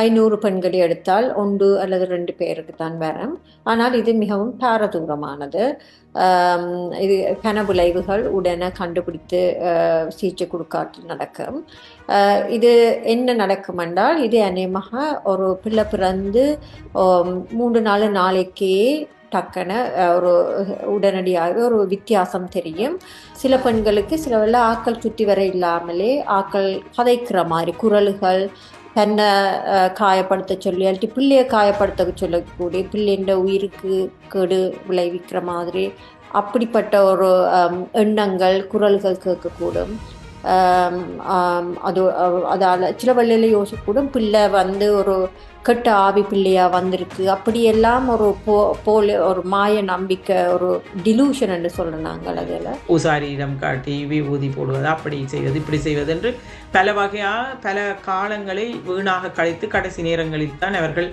ஐநூறு பெண்களை எடுத்தால் ஒன்று அல்லது ரெண்டு பேருக்கு தான் வரும். ஆனால் இது மிகவும் பாரதூரமானது. இது கன விளைவுகள் உடனே கண்டுபிடித்து சிகிச்சை கொடுக்காட்டு நடக்கும். இது என்ன நடக்கும் என்றால் இது அநேகமாக ஒரு பிள்ளை பிறந்து மூன்று நாலு நாளைக்கே டக்குன ஒரு உடனடியாக ஒரு வித்தியாசம் தெரியும். சில பெண்களுக்கு சில வேளை ஆக்கள் சுற்றி வர இல்லாமலே ஆக்கள் கதைக்கிற மாதிரி குரல்கள் தன்னை காயப்படுத்த சொல்லி அல்லாட்டி பிள்ளையை காயப்படுத்த சொல்லக்கூடிய பிள்ளைன்ற உயிருக்கு கேடு விளைவிக்கிற மாதிரி அப்படிப்பட்ட ஒரு எண்ணங்கள் குரல்கள் கேட்கக்கூடும். அது அதால் சில வழியில் யோசிக்கக்கூடும். பிள்ளை வந்து ஒரு கெட்ட ஆவி பிள்ளையா வந்திருக்கு. அப்படியெல்லாம் ஒரு போ போல ஒரு மாய நம்பிக்கை ஒரு டிலூஷன் என்று சொல்கிறோம் நாங்கள் அதில். உசாரியிடம் காட்டி விபூதி போடுவது அப்படி செய்வது இப்படி செய்வது என்று பல வகையாக பல காலங்களை வீணாக கழித்து கடைசி நேரங்களில் தான் அவர்கள்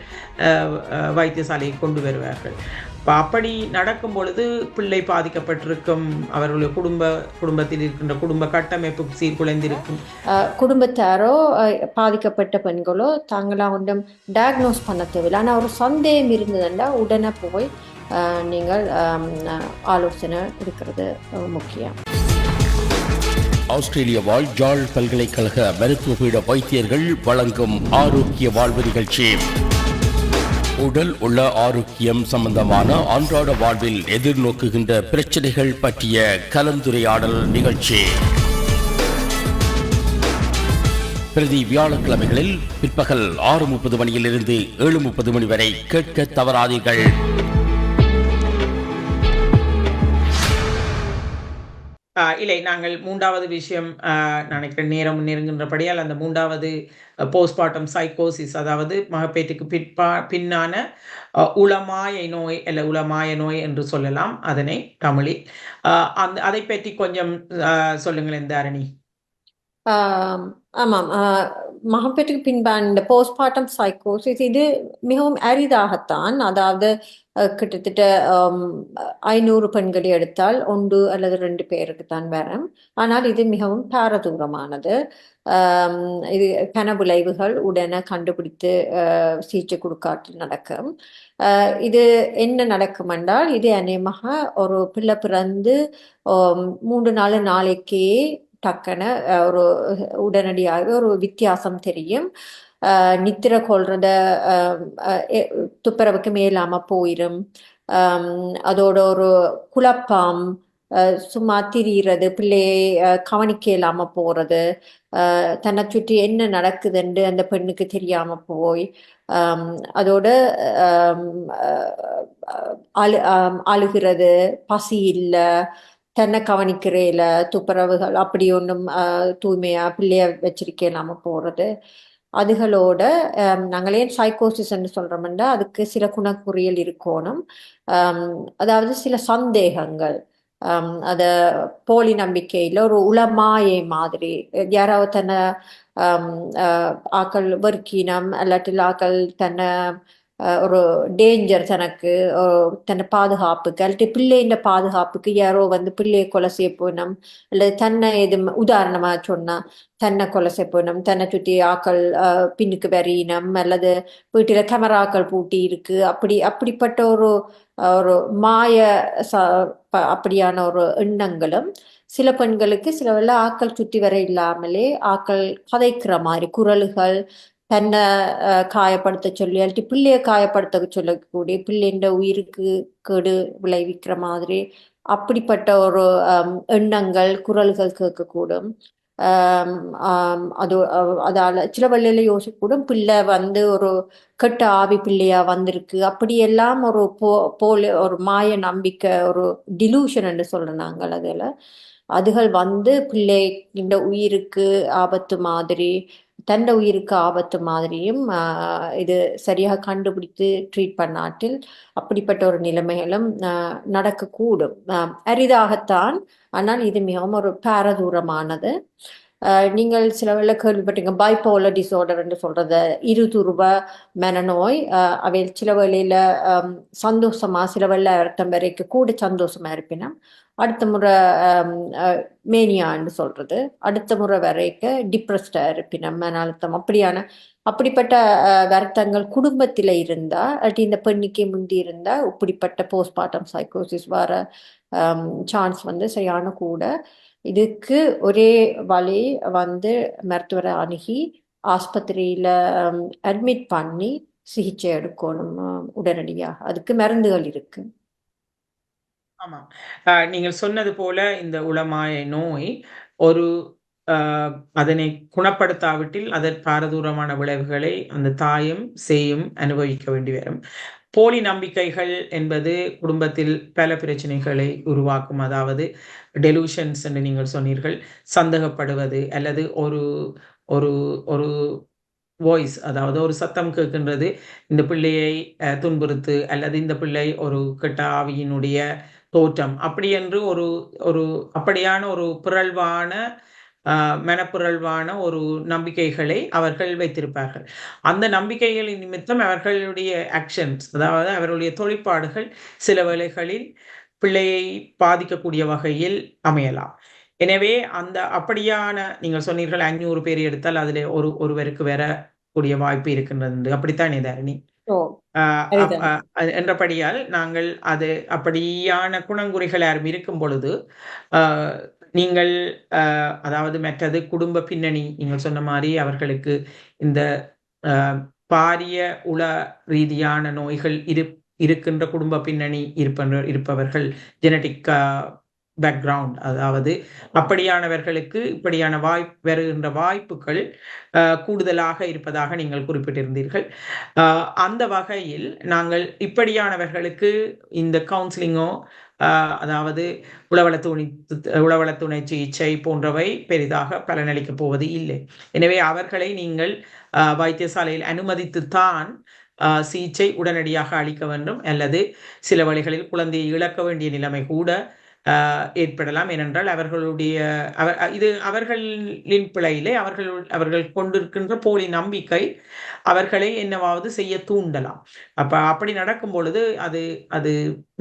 வைத்தியசாலையை கொண்டு வருவார்கள். இப்போ அப்படி நடக்கும் பொழுது பிள்ளை பாதிக்கப்பட்டிருக்கும் அவர்களுடைய குடும்ப குடும்பத்தில் இருக்கின்ற குடும்ப கட்டமைப்பு சீர்குலைந்திருக்கும். குடும்பத்தாரோ பாதிக்கப்பட்ட பெண்களோ தாங்களா ஒன்றும் டயக்னோஸ் பண்ண தேவையில்லை ஆனால் ஒரு சந்தேகம் இருந்ததுன்னா உடனே போய் நீங்கள் ஆலோசனை இருக்கிறது முக்கியம். ஆஸ்திரேலிய வாழ் ஜாழ் பல்கலைக்கழக மருத்துவ பீட வைத்தியர்கள் வழங்கும் ஆரோக்கிய வாழ்வு நிகழ்ச்சி. உடல் உள்ள ஆரோக்கியம் சம்பந்தமான அன்றாட வாழ்வில் எதிர்நோக்குகின்ற பிரச்சனைகள் பற்றிய கலந்துரையாடல் நிகழ்ச்சி. பிரதி வியாழக்கிழமைகளில் பிற்பகல் ஆறு முப்பது மணியிலிருந்து ஏழு முப்பது மணி வரை கேட்க தவறாதீர்கள். இல்லை நாங்கள் மூன்றாவது விஷயம் நான் நினைக்கிறேன் நேரம் நெருங்குகின்றபடியால் அந்த மூன்றாவது போஸ்ட்மார்ட்டம் சைக்கோசிஸ் அதாவது மகப்பேற்றுக்கு பிற்பா பின்னான உளமாய நோய் அல்ல உளமாய நோய் என்று சொல்லலாம். அதனை தமிழில் அந்த அதை பற்றி கொஞ்சம் சொல்லுங்கள் சொல்லுங்களேன் அரணி ஆமாம். ஆஹ், மகப்பேற்றுக்கு பின்பான் இந்த போஸ்ட்மார்ட்டம் சைக்கோசிஸ் இது மிகவும் அரிதாகத்தான். அதாவது கிட்டத்தட்ட ஐநூறு பெண்களை எடுத்தால் ஒன்று அல்லது ரெண்டு பேருக்கு தான் வரும். ஆனால் இது மிகவும் பாரதூரமானது. இது இது கனவிளைவுகள் உடனே கண்டுபிடித்து சிகிச்சை கொடுக்காட்டில் நடக்கும். இது என்ன நடக்கும் என்றால் இது அநேகமாக ஒரு பிள்ளை பிறந்து மூன்று நாலு நாளைக்கே டக்குன்னு ஒரு உடனடியாக ஒரு வித்தியாசம் தெரியும். நித்திர நித்திரை கொள்றத அஹ், துப்புரவுக்கு மேலாம போயிடும் அதோட ஒரு குழப்பம் அஹ், சும்மா திரியிறது பிள்ளையை அஹ், கவனிக்க இல்லாம போறது தன்னை சுற்றி என்ன நடக்குதுன்னு அந்த பெண்ணுக்கு தெரியாம போய் அதோட அஹ், அழு அழுகிறது பசி இல்லை தன்னை கவனிக்கிறேல துப்புரவுகள் அப்படி ஒன்றும் தூய்மையா பிள்ளைய வச்சிருக்கே இல்லாம போறது. அதுகளோட நாங்கள் ஏன் சைக்கோசிஸ்ன்னு சொல்கிறோம்னா அதுக்கு சில குணக்குறியல் இருக்கணும். அதாவது சில சந்தேகங்கள். அதை அத போலி நம்பிக்கையில ஒரு உளமாயை மாதிரி யாராவது தன்னை ஆக்கள் வர்க்கீனம் இல்லாட்டில் ஆக்கள் தன்னை ஒரு டேஞ்சர் தனக்கு தன்னை பாதுகாப்புக்கு அல்லது பிள்ளையின் பாதுகாப்புக்கு யாரோ வந்து பிள்ளையை கொலை செய்ய போனோம் அல்லது தன்னை எது உதாரணமா சொன்னா தன்னை கொலை செய்ய போனோம் தன்னை சுற்றி ஆக்கள் பின்னுக்கு வரையினம். அல்லது வீட்டில் கேமராக்கள் பூட்டி இருக்கு. அப்படி அப்படிப்பட்ட ஒரு ஒரு மாய ச ப- அப்படியான ஒரு எண்ணங்களும் சில பெண்களுக்கு சில வேளை ஆக்கள் சுற்றி வர இல்லாமலே ஆக்கள் கதைக்கிற மாதிரி குரல்கள் தன்னை காயப்படுத்த சொல்லி அல்லாட்டி பிள்ளையை காயப்படுத்த சொல்லக்கூடிய பிள்ளைன்ற உயிருக்கு கேடு விளைவிக்கிற மாதிரி அப்படிப்பட்ட ஒரு எண்ணங்கள் குரல்கள் கேட்கக்கூடும். அது அதால சில வழியில யோசிக்கக்கூடும். பிள்ளை வந்து ஒரு கெட்ட ஆவி பிள்ளையா வந்திருக்கு. அப்படியெல்லாம் ஒரு போ போல ஒரு மாய நம்பிக்கை ஒரு டிலூஷன் என்று சொல்றோம் நாங்கள் அதில். அதுகள் வந்து பிள்ளை இந்த உயிருக்கு ஆபத்து மாதிரி தண்ட உயிருக்கு ஆபத்து மாதிரியும் ஆஹ், இது சரியாக கண்டுபிடித்து ட்ரீட் பண்ணாட்டில் அப்படிப்பட்ட ஒரு நிலைமைகளும் ஆஹ், நடக்கக்கூடும். அரிதாகத்தான் ஆனால் இது மிகவும் ஒரு பாரதூரமானது. நீங்கள் சில வேளை கேள்விப்பட்டீங்க பைபோலர் டிசார்டர் என்று சொல்றது இருதுருவ மனநோய். அவை சில வேளையில சந்தோஷமா சில வேளை அர்த்தம் வரைக்கும் கூட சந்தோஷமா இருப்பினா அடுத்த முறை மேனியான்னு சொல்றது. அடுத்த முறை வரைக்கும் டிப்ரெஸ்டா இருப்பினம் மன அழுத்தம் அப்படியான அப்படிப்பட்ட வருத்தங்கள் குடும்பத்தில் இருந்தா அல்லாட்டி இந்த பெண்ணுக்கே முந்தி இருந்தா இப்படிப்பட்ட போஸ்ட்மார்ட்டம் சைக்கோசிஸ் வர சான்ஸ் வந்து சரியான கூட. இதுக்கு ஒரே வழி வந்து மருத்துவரை அணுகி ஆஸ்பத்திரியில அட்மிட் பண்ணி சிகிச்சை எடுக்கணும் உடனடியாக. அதுக்கு மருந்துகள் இருக்குது ஆமாம் நீங்கள் சொன்னது போல இந்த உளமாய நோய் ஒரு அதனை குணப்படுத்தாவிட்டில் அதன் பாரதூரமான விளைவுகளை அந்த தாயும் சேயும் அனுபவிக்க வேண்டி வரும். போலி நம்பிக்கைகள் என்பது குடும்பத்தில் பல பிரச்சனைகளை உருவாக்கும். அதாவது டெலூஷன்ஸ் என்று நீங்கள் சொன்னீர்கள். சந்தேகப்படுவது அல்லது ஒரு ஒரு ஒரு வாய்ஸ் அதாவது ஒரு சத்தம் கேட்கின்றது. இந்த பிள்ளையை அஹ், துன்புறுத்து அல்லது இந்த பிள்ளை ஒரு கெட்ட ஆவியினுடைய தோற்றம். அப்படி என்று ஒரு ஒரு அப்படியான ஒரு பிறழ்வான ஆஹ், ஒரு நம்பிக்கைகளை அவர்கள் வைத்திருப்பார்கள். அந்த நம்பிக்கைகளின் நிமித்தம் அவர்களுடைய ஆக்ஷன்ஸ் அதாவது அவர்களுடைய தொழிற்பாடுகள் சில வேளைகளில் பிள்ளையை பாதிக்கக்கூடிய வகையில் அமையலாம். எனவே அந்த அப்படியான நீங்கள் சொன்னீர்கள் ஐநூறு பேர் எடுத்தால் அதில் ஒரு ஒருவருக்கு வரக்கூடிய வாய்ப்பு இருக்கின்றது. அப்படித்தானே தாரணி என்றபடியால் நாங்கள் அது அப்படியான குணங்குறிகள் யாரும் இருக்கும் பொழுது நீங்கள் அதாவது மற்றது குடும்ப பின்னணி நீங்கள் சொன்ன மாதிரி அவர்களுக்கு இந்த ஆஹ் பாரிய உள ரீதியான நோய்கள் இரு இருக்கின்ற குடும்ப பின்னணி இருப்பன இருப்பவர்கள் ஜெனட்டிக் பேக்ரவுண்ட் அதாவது அப்படியானவர்களுக்கு இப்படியான வாய்ப்பு வருகின்ற வாய்ப்புகள் கூடுதலாக இருப்பதாக நீங்கள் குறிப்பிட்டிருந்தீர்கள். அந்த வகையில் நாங்கள் இப்படியானவர்களுக்கு இந்த கவுன்சிலிங்கோ அதாவது உளவள துணி உளவள துணை சிகிச்சை போன்றவை பெரிதாக பலனளிக்கப் போவது இல்லை. எனவே அவர்களை நீங்கள் வைத்தியசாலையில் அனுமதித்துத்தான் சிகிச்சை உடனடியாக அளிக்க வேண்டும். அல்லது சில வழிகளில் குழந்தையை இழக்க வேண்டிய நிலைமை கூட ஏற்படலாம். ஏனென்றால் அவர்களுடைய அவர் இது அவர்களின் பிழையிலே அவர்கள் அவர்கள் கொண்டிருக்கின்ற போலி நம்பிக்கை அவர்களை என்னவாவது செய்ய தூண்டலாம். அப்ப அப்படி நடக்கும் பொழுது அது அது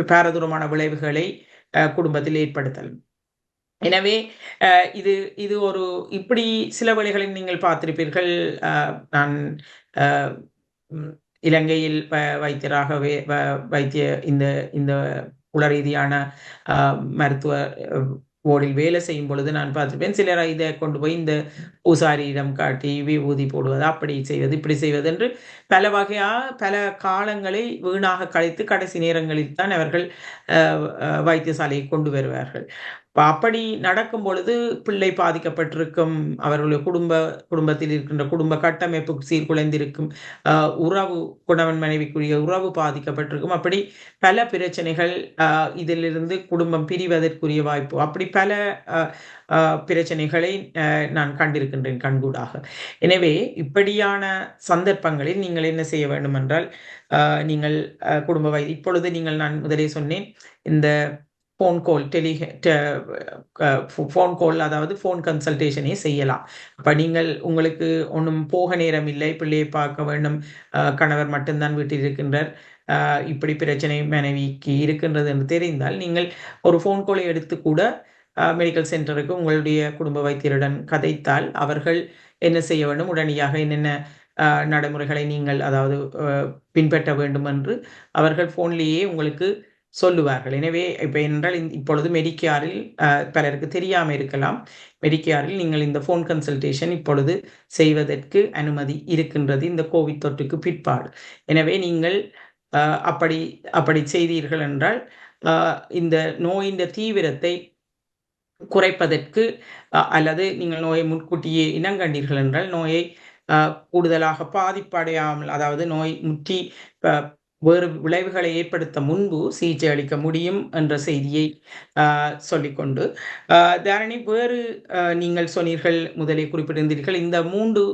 பாரதூரமான விளைவுகளை அஹ், குடும்பத்தில் ஏற்படுத்தலாம் எனவே அஹ், இது இது ஒரு இப்படி சில வழிகளில் நீங்கள் பார்த்திருப்பீர்கள். அஹ், நான் இலங்கையில் வைத்தியராகவே வ- வைத்திய இந்த இந்த உள ரீதியான அஹ், மருத்துவ ஓடில் வேலை செய்யும் பொழுது நான் பார்த்திருப்பேன். சிலர் இதை கொண்டு போய் இந்த பூசாரியிடம் காட்டி விபூதி போடுவது அப்படி செய்வது இப்படி செய்வது என்று பல வகையாக பல காலங்களை வீணாக கழித்து கடைசி நேரங்களில் தான் அவர்கள் அஹ், அஹ், வைத்தியசாலையை கொண்டு வருவார்கள். இப்போ அப்படி நடக்கும் பொழுது பிள்ளை பாதிக்கப்பட்டிருக்கும் அவர்களுடைய குடும்ப குடும்பத்தில் இருக்கின்ற குடும்ப கட்டமைப்பு சீர்குலைந்திருக்கும் உறவு குணவன் மனைவிக்குரிய உறவு பாதிக்கப்பட்டிருக்கும். அப்படி பல பிரச்சனைகள் அஹ், இதிலிருந்து குடும்பம் பிரிவதற்குரிய வாய்ப்பு. அப்படி பல பிரச்சனைகளை அஹ், நான் கண்டிருக்கின்றேன் கண்கூடாக. எனவே இப்படியான சந்தர்ப்பங்களில் நீங்கள் என்ன செய்ய வேண்டும் என்றால் நீங்கள் குடும்ப வயது இப்பொழுது நீங்கள் நான் முதலே சொன்னேன் இந்த phone call telephone call அதாவது ஃபோன் கன்சல்டேஷனே செய்யலாம். அப்போ நீங்கள் உங்களுக்கு ஒன்றும் போக நேரம் இல்லை பிள்ளையை பார்க்க வேண்டும் கணவர் மட்டும்தான் வீட்டில் இருக்கின்றார் இப்படி பிரச்சனை மனைவிக்கு இருக்கின்றது என்று தெரிந்தால் நீங்கள் ஒரு ஃபோன் காலை எடுத்து கூட மெடிக்கல் சென்டருக்கு உங்களுடைய குடும்ப வைத்தியருடன் கதைத்தால் அவர்கள் என்ன செய்ய வேண்டும்? உடனடியாக என்னென்ன நடைமுறைகளை நீங்கள் அதாவது பின்பற்ற வேண்டும் என்று அவர்கள் ஃபோன்லேயே உங்களுக்கு சொல்லுவார்கள். எனவே இப்போ என்றால் இப்பொழுது மெடிக்கேரில் பலருக்கு தெரியாமல் இருக்கலாம். மெடிக்கேரில் நீங்கள் இந்த ஃபோன் கன்சல்டேஷன் இப்பொழுது செய்வதற்கு அனுமதி இருக்கின்றது இந்த கோவிட் தொற்றுக்கு பிற்பாடு. எனவே நீங்கள் அப்படி அப்படி செய்தீர்கள் என்றால் இந்த நோயின் தீவிரத்தை குறைப்பதற்கு அல்லது நீங்கள் நோயை முன்கூட்டியே இனங்கண்டீர்கள் என்றால் நோயை கூடுதலாக பாதிப்படையாமல் அதாவது நோய் முற்றி வேறு விளைவுகளை ஏற்படுத்த முன்பு சிகிச்சை அளிக்க முடியும் என்ற செய்தியை சொல்லிக்கொண்டு தாரணி வேறு நீங்கள் சொன்னீர்கள் முதலே குறிப்பிட்டிருந்தீர்கள். இந்த மூன்று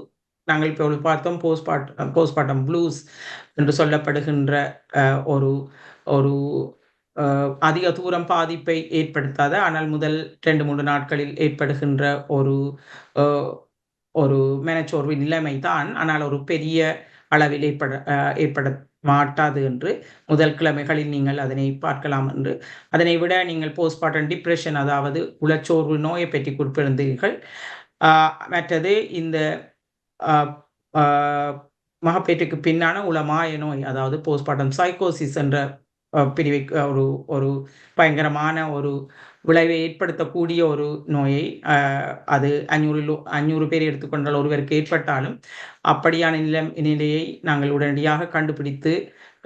நாங்கள் இப்போ பார்த்தோம். போஸ்ட்பார்ட் போஸ்ட்மார்ட்டம் ப்ளூஸ் என்று சொல்லப்படுகின்ற ஒரு ஒரு அதிக தூரம் பாதிப்பை ஏற்படுத்தாத ஆனால் முதல் ரெண்டு மூன்று நாட்களில் ஏற்படுகின்ற ஒரு ஒரு மனச்சோர்வு நிலைமை தான் ஆனால் ஒரு பெரிய அளவில் ஏற்பட ஏற்பட மாட்டாது என்று முதல் கிழமைகளில் நீங்கள் அதனை பார்க்கலாம் என்று. அதனை விட நீங்கள் போஸ்ட்மார்ட்டம் டிப்ரெஷன் அதாவது உளச்சோர்வு நோயை பற்றி குறிப்பிடுந்தீர்கள் ஆஹ் மற்றது இந்த ஆஹ் ஆஹ் மகப்பேற்றுக்கு பின்னான உளமாய நோய் அதாவது போஸ்ட்மார்ட்டம் சைக்கோசிஸ் என்ற பிரிவை ஒரு ஒரு பயங்கரமான ஒரு விளைவை ஏற்படுத்தக்கூடிய ஒரு நோயை அது அஞ்சூறு அஞ்சூறு பேர் எடுத்துக்கொண்டால் ஒருவருக்கு ஏற்பட்டாலும் அப்படியான நிலை நிலையை நாங்கள் உடனடியாக கண்டுபிடித்து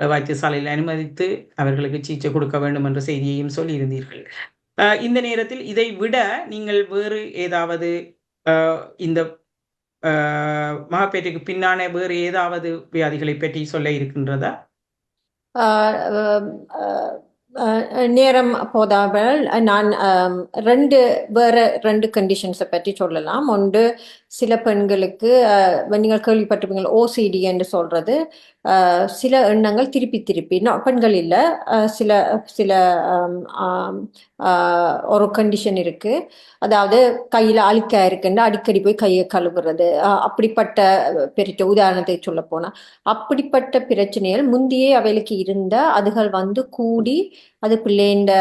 வைத்தியசாலையில் அனுமதித்து அவர்களுக்கு சிகிச்சை கொடுக்க வேண்டும் என்ற செய்தியையும் சொல்லியிருந்தீர்கள். அஹ், இந்த நேரத்தில் இதை விட நீங்கள் வேறு ஏதாவது இந்த மகப்பேற்றுக்கு பின்னான வேறு ஏதாவது வியாதிகளை பற்றி சொல்ல இருக்கின்றதா? நேரம் போதாமல் நான் ரெண்டு வேற ரெண்டு கண்டிஷன்ஸை பற்றி சொல்லலாம். ஒன்று சில பெண்களுக்கு நீங்கள் கேள்விப்பட்டிருப்பீங்க ஓசிடி என்று சொல்றது. சில எண்ணங்கள் திருப்பி திருப்பி நான் பெண்கள் இல்லை. சில சில ஒரு கண்டிஷன் இருக்கு. அதாவது கையில் அழுக்கா இருக்குன்னு அடிக்கடி போய் கையை கழுவுறது. அப்படிப்பட்ட பெரிய உதாரணத்தை சொல்ல போனா அப்படிப்பட்ட பிரச்சனைகள் முந்தையே அவைகளுக்கு இருந்த அதுகள் வந்து கூடி அது பிள்ளைண்ட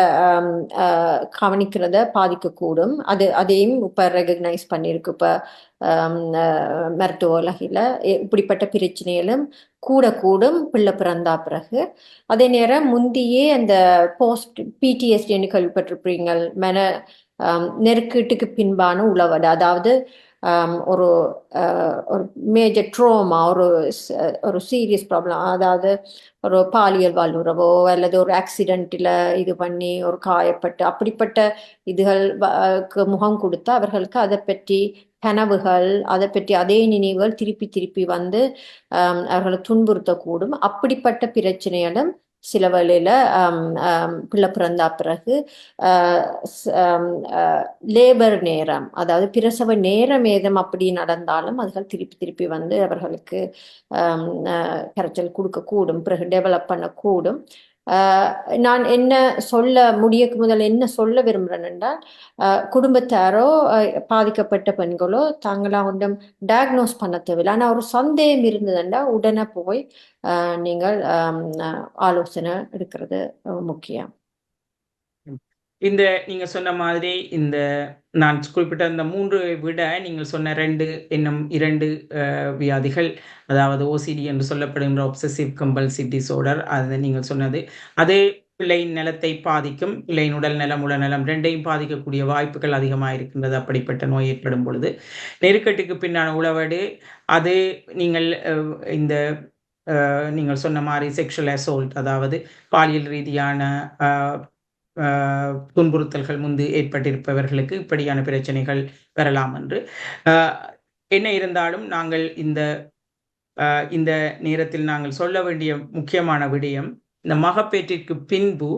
கவனிக்கிறத பாதிக்கக்கூடும். அது அதையும் இப்போ ரெகக்னைஸ் பண்ணியிருக்கு. இப்போ மருத்துவ உலகில் இப்படிப்பட்ட பிரச்சனைகளும் கூட கூடும் பிள்ளை பிறந்தா பிறகு. அதே நேரம் முந்தியே அந்த போஸ்ட் பிடிஎஸ்டின்னு கேள்விப்பட்டிருப்பீங்க மன நெருக்கீட்டுக்கு பின்பான உளவடு அதாவது ஒரு ஒரு மேஜர் ட்ரோமா ஒரு ஒரு சீரியஸ் ப்ராப்ளம் அதாவது ஒரு பாலியல் வல்லுறவோ அல்லது ஒரு ஆக்சிடென்ட்டில் இது பண்ணி ஒரு காயப்பட்டு அப்படிப்பட்ட இதுகள் வ- முகம் கொடுத்து அவர்களுக்கு அதை பற்றி கனவுகள் அதை பற்றி அதே நினைவுகள் திருப்பி திருப்பி வந்து அவர்களை துன்புறுத்தக்கூடும். அப்படிப்பட்ட பிரச்சனைகளும் சில வேளையில பிள்ளை பிறந்தா பிறகு லேபர் நேரம் அதாவது பிரசவ நேரம் ஏதம் அப்படி நடந்தாலும் அதுகள் திருப்பி திருப்பி வந்து அவர்களுக்கு கரைச்சல் கொடுக்கக்கூடும் பிறகு டெவலப் பண்ணக்கூடும். நான் என்ன சொல்ல முடியக்கு முதல்ல என்ன சொல்ல விரும்புகிறேன் என்றால் குடும்பத்தாரோ பாதிக்கப்பட்ட பெண்களோ தாங்களாக ஒன்றும் டயக்னோஸ் பண்ண தேவையில்லை. ஆனால் ஒரு சந்தேகம் இருந்ததுன்னா உடனே போய் நீங்கள் ஆலோசனை எடுக்கிறது முக்கியம். இந்த நீங்க சொன்ன மாதிரி இந்த நான் குறிப்பிட்ட இந்த மூன்று விட நீங்கள் சொன்ன ரெண்டு என்னும் இரண்டு வியாதிகள் அதாவது ஓசிடி என்று சொல்லப்படுகின்ற ஒப்சசிவ் கம்பல்சிவ் டிசோர்டர் அது நீங்கள் சொன்னது. அது பிள்ளையின் நிலத்தை பாதிக்கும் பிள்ளையின் உடல் நலம் உடல்நலம் ரெண்டையும் பாதிக்கக்கூடிய வாய்ப்புகள் அதிகமாக இருக்கின்றது அப்படிப்பட்ட நோய் ஏற்படும் பொழுது. நெருக்கட்டுக்கு பின்னான உளவடு அது நீங்கள் இந்த நீங்கள் சொன்ன மாதிரி செக்ஷுவல் அசோல்ட் அதாவது பாலியல் ரீதியான துன்புறுத்தல்கள் முந்து ஏற்பட்டிருப்பவர்களுக்கு இப்படியான பிரச்சனைகள் வரலாம் என்று. ஆஹ் என்ன இருந்தாலும் நாங்கள் இந்த ஆஹ் இந்த நேரத்தில் நாங்கள் சொல்ல வேண்டிய முக்கியமான விடயம் இந்த மகப்பேற்றிற்கு பின்பு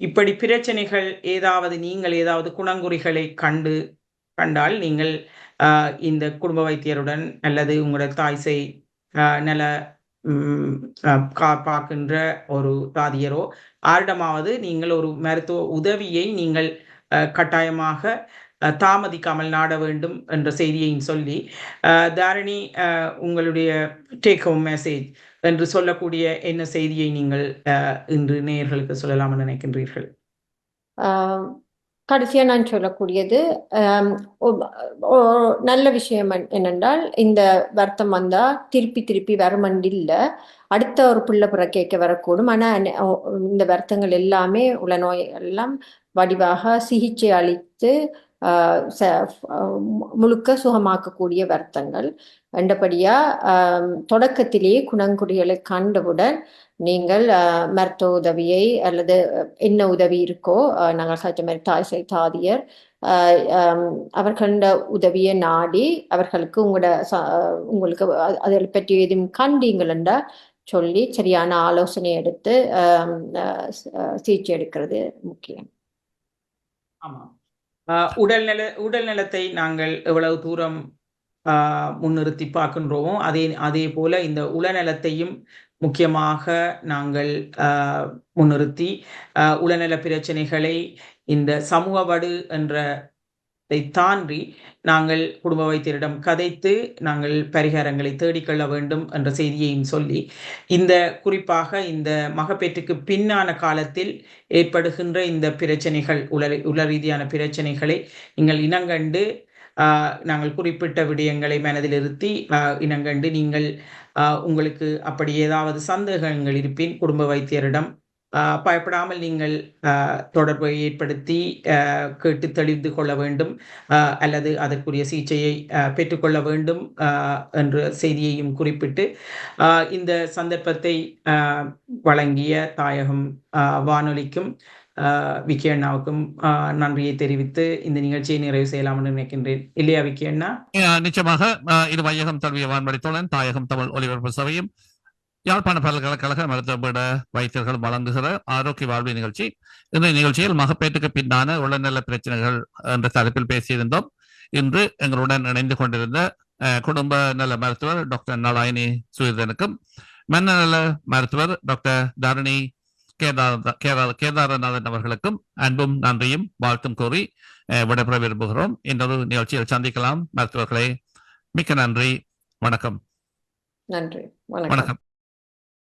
இப்படி பிரச்சனைகள் ஏதாவது நீங்கள் ஏதாவது குணங்குறிகளை கண்டு கண்டால் நீங்கள் ஆஹ் இந்த குடும்ப வைத்தியருடன் அல்லது உங்களோட தாய் சேய் நல கா- பார்க்கின்ற ஒரு தாதியரோ ஆரிடமாவது நீங்கள் ஒரு மருத்துவ உதவியை நீங்கள் அஹ், கட்டாயமாக தாமதிக்காமல் நாட வேண்டும் என்ற செய்தியையும் சொல்லி தாரணி அஹ், உங்களுடைய டேக் ஹோம் மெசேஜ் என்று சொல்லக்கூடிய என்ன செய்தியை நீங்கள் அஹ், இன்று நேயர்களுக்கு சொல்லலாம் நினைக்கின்றீர்கள்? கடைசியாக நான் சொல்லக்கூடியது நல்ல விஷயம் என்னென்றால் இந்த வருத்தம் வந்தால் திருப்பி திருப்பி வரமண்டில்ல அடுத்த ஒரு பிள்ளை பிற கேட்க வரக்கூடும். ஆனால் இந்த வருத்தங்கள் எல்லாமே உள்ள நோய் எல்லாம் வடிவாக சிகிச்சை அளித்து முழுக்க சுகமாக்கக்கூடிய வருத்தங்கள். ரெண்டபடியா தொடக்கத்திலேயே குணங்குடிகளை கண்டவுடன் நீங்கள் மருத்துவ உதவியை அல்லது என்ன உதவி இருக்கோ நாங்கள் சொல்ற மாதிரி தாய் செய் தாதியர் அஹ், அவர்களோட உதவியை நாடி அவர்களுக்கு உங்களோட ச- உங்களுக்கு அதை அதில் பற்றி எதுவும் கண்டீங்களா சொல்லி சரியான ஆலோசனை எடுத்து சிகிச்சை எடுக்கிறது முக்கியம். ஆமாம். உடல்நல உடல் நலத்தை நாங்கள் எவ்வளவு தூரம் ஆஹ், முன்னிறுத்தி பார்க்கின்றோமோ அதே அதே போல இந்த உளநலத்தையும் முக்கியமாக நாங்கள் ஆஹ், முன்னிறுத்தி ஆஹ், உளநல பிரச்சனைகளை இந்த சமூக வடு என்ற இதை தாண்டி நாங்கள் குடும்ப வைத்தியரிடம் கதைத்து நாங்கள் பரிகாரங்களை தேடிக்கொள்ள வேண்டும் என்ற செய்தியையும் சொல்லி இந்த குறிப்பாக இந்த மகப்பேற்றுக்கு பின்னான காலத்தில் ஏற்படுகின்ற இந்த பிரச்சனைகள் உள உள ரீதியான பிரச்சனைகளை நீங்கள் இனங்கண்டு நாங்கள் குறிப்பிட்ட விடயங்களை மனதில் இருத்தி இனங்கண்டு நீங்கள் உங்களுக்கு அப்படி ஏதாவது சந்தேகங்கள் இருப்பின் குடும்ப வைத்தியரிடம் பயப்படாமல் நீங்கள் ஆஹ், தொடர்பை ஏற்படுத்தி ஆஹ், கேட்டு தெளிந்து கொள்ள வேண்டும். ஆஹ், அல்லது அதற்குரிய சிகிச்சையை பெற்றுக்கொள்ள வேண்டும் ஆஹ், என்ற செய்தியையும் குறிப்பிட்டு ஆஹ், இந்த சந்தர்ப்பத்தை ஆஹ், வழங்கிய தாயகம் ஆஹ், வானொலிக்கும் ஆஹ், விக்கி அண்ணாவுக்கும் ஆஹ், நன்றியை தெரிவித்து இந்த நிகழ்ச்சியை நிறைவு செய்யலாம் என்று நினைக்கின்றேன். இல்லையா விக்கி அண்ணா? அஹ் நிச்சயமாக இது வையகம் தழுவிய வான்வழி தோழன் தாயகம் தமிழ் ஒலிபரப்பு சபையும் யாழ்ப்பாண பல்கலைக்கழக மருத்துவபீட வைத்தியர்கள் வழங்குகிற ஆரோக்கிய வாழ்வு நிகழ்ச்சி. இந்த நிகழ்ச்சியில் மகப்பேற்றுக்கு பின்னான உடல்நல பிரச்சனைகள் என்ற தலைப்பில் பேசியிருந்தோம். இன்று எங்களுடன் இணைந்து கொண்டிருந்த குடும்ப நல மருத்துவர் டாக்டர் நலாயினி சுயதனுக்கும் மனநல மருத்துவர் டாக்டர் தரணி கேதார கேதார கேதாரநாதன் அவர்களுக்கும் அன்பும் நன்றியும் வாழ்த்தும் கூறி விடைபெற விரும்புகிறோம். இன்னொரு நிகழ்ச்சியில் சந்திக்கலாம். மருத்துவர்களே மிக்க நன்றி. வணக்கம். நன்றி. வணக்கம்.